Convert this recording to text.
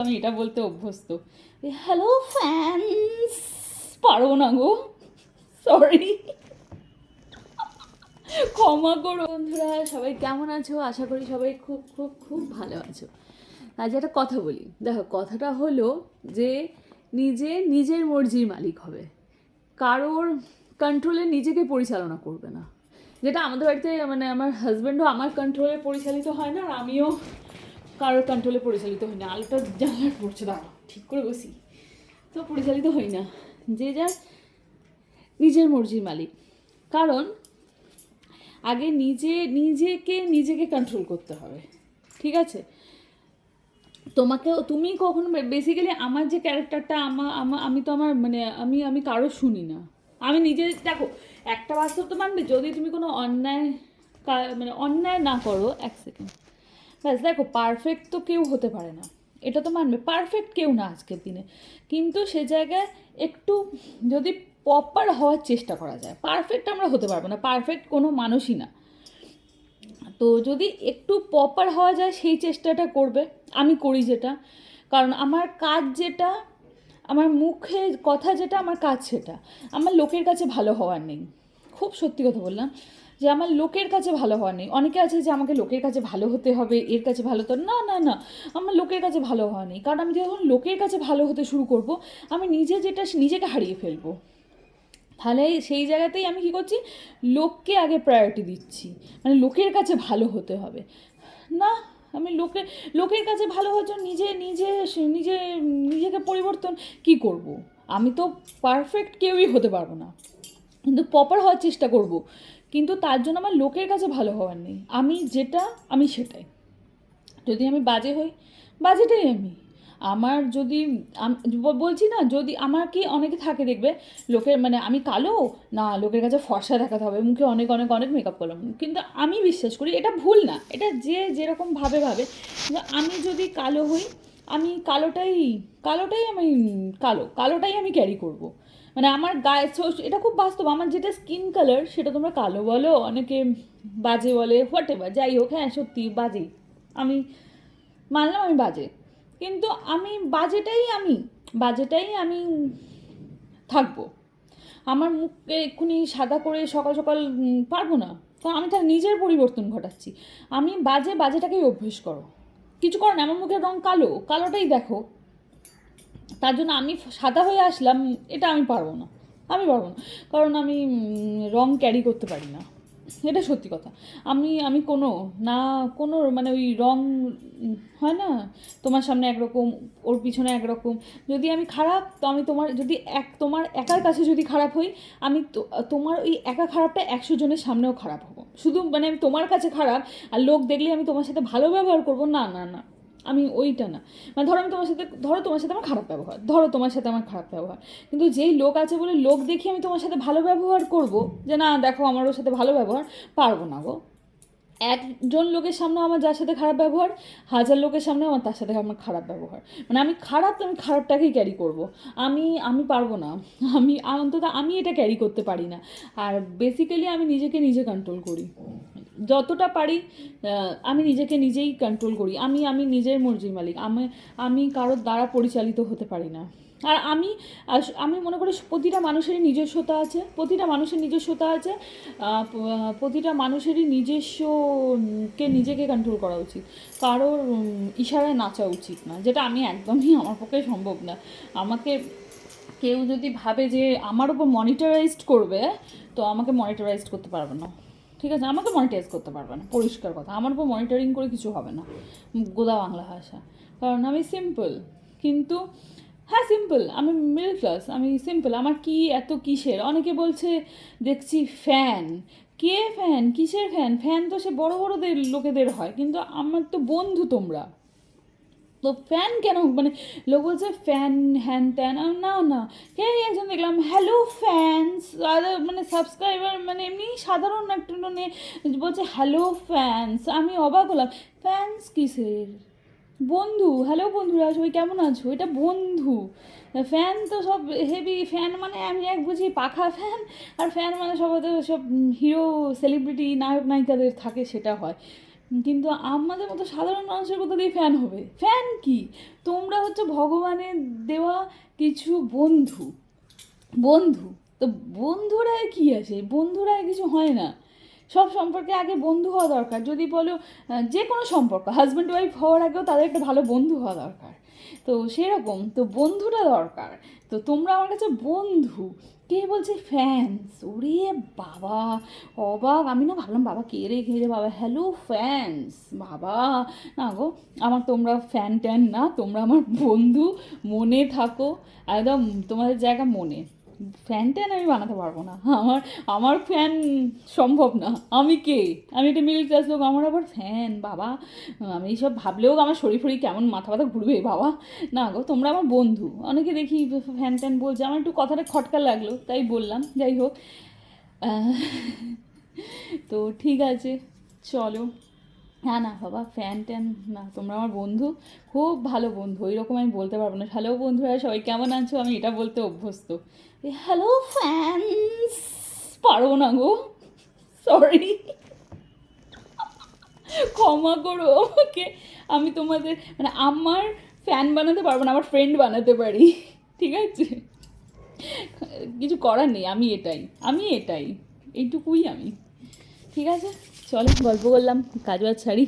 আমি এটা বলতে অভ্যস্ত। হ্যালো ফ্যান্স পারব না গো। সরি ক্ষমা করো। বন্ধুরা, সবাই কেমন আছো? আশা করি সবাই খুব খুব খুব ভালো আছো। আজ একটা কথা বলি। দেখো, কথাটা হলো যে নিজে নিজের মর্জির মালিক হবে। কারোর কন্ট্রোলে নিজেকে পরিচালনা করবে না। যেটা আমাদের বাড়িতে মানে আমার হাজব্যান্ডও আমার কন্ট্রোলে পরিচালিত হয় না, আর আমিও কারোর কন্ট্রোলে পরিচালিত হই না। আলোটা জানলার পড়ছে দাঁড়াও ঠিক করে বসি। তো পরিচালিত হই না। যে যার নিজের মর্জির মালিক। কারণ আগে নিজে, নিজেকে নিজেকে কন্ট্রোল করতে হবে। ঠিক আছে? তোমাকেও, তুমি কখনো বেসিক্যালি আমার যে ক্যারেক্টারটা আমার আমি তো আমার মানে আমি আমি কারও শুনি না। আমি নিজে, দেখো, একটা বাস্তব তো মানবে। যদি তুমি কোনো অন্যায় মানে অন্যায় না করো, এক সেকেন্ড ব্যাস, দেখো পারফেক্ট তো কেউ হতে পারে না। এটা তো মানবে পারফেক্ট কেউ না আজকের দিনে। কিন্তু সে জায়গায় একটু যদি প্রপার হওয়ার চেষ্টা করা যায় পারফেক্ট আমরা হতে পারব না পারফেক্ট কোনো মানুষই না। তো যদি একটু প্রপার হওয়া যায়, সেই চেষ্টাটা করবে, আমি করি যেটা। কারণ আমার কাজ যেটা, আমার মুখে কথা যেটা, আমার কাজ সেটা। আমার লোকের কাছে ভালো হওয়ার নেই। খুব সত্যি কথা বললাম। যে আমার লোকের কাছে ভালো হওয়া নেই। অনেকে আছে যে আমাকে লোকের কাছে ভালো হতে হবে, এর কাছে ভালো তো না না না, আমার লোকের কাছে ভালো হওয়া নেই। কারণ আমি যখন লোকের কাছে ভালো হতে শুরু করব, আমি নিজে যেটা, নিজেকে হারিয়ে ফেলব। তাহলে সেই জায়গাতেই আমি কি করছি? লোককে আগে প্রায়োরিটি দিচ্ছি। মানে লোকের কাছে ভালো হতে হবে। না, আমি লোকের লোকের কাছে ভালো হওয়ার জন্য নিজে নিজে নিজে, নিজেকে পরিবর্তন কি করব। আমি তো পারফেক্ট কেউই হতে পারব না। কিন্তু প্রপার হওয়ার চেষ্টা করব। কিন্তু তার জন্য আমার লোকের কাছে ভালো হওয়ার নেই। আমি যেটা, আমি সেটাই। যদি আমি বাজে হই, বাজেটাই আমি। আমার যদি বলছি না, যদি আমার কি অনেকে থাকে দেখবে, লোকের মানে আমি কালো, না, লোকের কাছে ফর্সা দেখাতে হবে, মুখে অনেক অনেক অনেক মেকআপ করলাম। কিন্তু আমি বিশ্বাস করি এটা ভুল না। এটা যে যেরকম ভাবে ভাবে আমি যদি কালো হই, আমি কালোটাই কালোটাই আমি কালো, কালোটাই আমি ক্যারি করব। মানে আমার গায়ে এটা খুব বাস্তব। আমার যেটা স্কিন কালার সেটা তোমরা কালো বলো, অনেকে বাজে বলে হোয়াট এভার যাই হোক হ্যাঁ সত্যি বাজে। আমি মানলাম আমি বাজে। কিন্তু আমি, বাজেটাই আমি বাজেটাই আমি থাকব। আমার মুখকে এক্ষুনি সাদা করে সকাল সকাল পারব না। তো আমি তার নিজের পরিবর্তন ঘটাচ্ছি। আমি বাজে, বাজেটাকেই অভ্যেস করো। কিছু করো না, আমার মুখের রং কালো। কালোটাই দেখো। তার জন্য আমি সাদা হয়ে আসলাম, এটা আমি পারব না। আমি পারব না। কারণ আমি রং ক্যারি করতে পারি না। এটা সত্যি কথা। আমি আমি কোনো, না, কোনো মানে ওই রং হয় না? তোমার সামনে একরকম, ওর পিছনে একরকম। যদি আমি খারাপ, তো আমি তোমার, যদি এক, তোমার একার কাছে যদি খারাপ হই, আমি তোমার ওই একা খারাপটা একশো জনের সামনেও খারাপ হব। শুধু মানে আমি তোমার কাছে খারাপ, আর লোক দেখলে আমি তোমার সাথে ভালো ব্যবহার করব, না না না। আমি ওইটা না। মানে ধরো আমি তোমার সাথে, ধরো তোমার সাথে আমার খারাপ ব্যবহার, ধরো তোমার সাথে আমার খারাপ ব্যবহার। কিন্তু যেই লোক আছে বলে লোক দেখি আমি তোমার সাথে ভালো ব্যবহার করব, যে না দেখো আমার ওর সাথে ভালো ব্যবহার, পারব না গো। একজন লোকের সামনে আমার যার সাথে খারাপ ব্যবহার, হাজার লোকের সামনে আমার তার সাথে আমার খারাপ ব্যবহার। মানে আমি খারাপ আমি খারাপটাকেই ক্যারি করব। আমি আমি পারব না। আমি, অন্তত আমি এটা ক্যারি করতে পারি না। আর বেসিক্যালি আমি নিজেকে নিজে কন্ট্রোল করি। যতটা পারি আমি নিজেকে নিজেই কন্ট্রোল করি। আমি আমি নিজের মর্জির মালিক। আমি আমি কারোর দ্বারা পরিচালিত হতে পারি না। আর আমি আমি মনে করি প্রতিটা মানুষেরই নিজস্বতা আছে, প্রতিটা মানুষের নিজস্বতা আছে প্রতিটা মানুষেরই নিজস্বকে নিজেকে কন্ট্রোল করা উচিত। কারোর ইশারায় নাচা উচিত না, যেটা আমি একদমই আমার পক্ষে সম্ভব না। আমাকে কেউ যদি ভাবে যে আমার উপর মনিটরাইজড করবে, তো আমাকে মনিটরাইজড করতে পারবে না। ঠিক আছে, আমাকে মনিটাইজ করতে পারবে না, পরিষ্কার কথা। আমার উপর মনিটরিং করে কিছু হবে না, গোদা বাংলা ভাষা। কারণ আমি সিম্পল কিন্তু হ্যাঁ সিম্পল আমি মিডল ক্লাস আমি সিম্পল আমার কি এত কিসের? অনেকে বলছে, দেখছি ফ্যান কে ফ্যান কিসের ফ্যান ফ্যান তো সে বড় বড়োদের, লোকেদের হয়, কিন্তু আমার তো বন্ধু তোমরা। তো ফ্যান কেন? মানে লোক বলছে ফ্যান হ্যান ত্যান না না। কে একজন দেখলাম হ্যালো ফ্যান্স মানে সাবস্ক্রাইবার মানে এমনি সাধারণ একটা মানে বলছে হ্যালো ফ্যান্স আমি অবাক হলাম ফ্যান্স কিসের? বন্ধু হ্যালো বন্ধুরা সবাই কেমন আছো? এটা বন্ধু। ফ্যান তো সব হেভি ফ্যান মানে আমি এক বুঝি পাখা ফ্যান আর ফ্যান মানে সব সব হিরো সেলিব্রিটি নায়ক নায়িকাদের থাকে সেটা হয়। কিন্তু আমাদের মতো সাধারণ মানুষের কথা দিয়ে ফ্যান হবে। ফ্যান কি? তোমরা হচ্ছে ভগবানের দেওয়া কিছু বন্ধু। বন্ধু? তো বন্ধুরায় কি আছে বন্ধুরায় কিছু হয় না। সব সম্পর্কে আগে বন্ধু হওয়া দরকার। যদি বলো যে কোনো সম্পর্ক হাজব্যান্ড ওয়াইফ হওয়ার আগেও তাদের একটা ভালো বন্ধু হওয়া দরকার। তো সেরকম, তো বন্ধুটা দরকার। তো তোমরা আমার কাছে বন্ধু। কে বলছে? ফ্যান্স ওরে বাবা, অবাক। আমি না ভাবলাম, বাবা কে রে? কে রে? বাবা হ্যালো ফ্যান্স বাবা, না গো, আমার তোমরা ফ্যান ট্যান না, তোমরা আমার বন্ধু। মনে থাকো। একদম তোমাদের জায়গা মনে। ফ্যান ট্যান আমি বানাতে পারব না। আমার আমার ফ্যান সম্ভব না। আমি কে? আমি একটা মিডল ক্লাস লোক, আমার আবার ফ্যান বাবা। আমি এইসব ভাবলেও আমার শরীর ফরি কেমন মাথা ব্যথা ঘুরবে, বাবা? না গো, তোমরা আমার বন্ধু। অনেকে দেখি ফ্যান ট্যান বলছে, আমার একটু কথাটা খটকা লাগল, তাই বললাম। যাই হোক। তো ঠিক আছে, চলো। না না, বাবা ফ্যান ট্যান না, তোমরা আমার বন্ধু, খুব ভালো বন্ধু ওই রকম আমি বলতে পারব না। হ্যালো বন্ধুরা, সবাই কেমন আছো? আমি এটা বলতে অভ্যস্ত। হ্যালো ফ্যান্স পারব না গো। সরি ক্ষমা করো আমাকে। আমি তোমাদের মানে আমার ফ্যান বানাতে পারব না, আমার ফ্রেন্ড বানাতে পারি। ঠিক আছে? কিছু করার নেই, আমি এটাই আমি এটাই, এইটুকুই আমি। ঠিক আছে? চলো গল্প করলাম কাজ বাজ ছাড়ি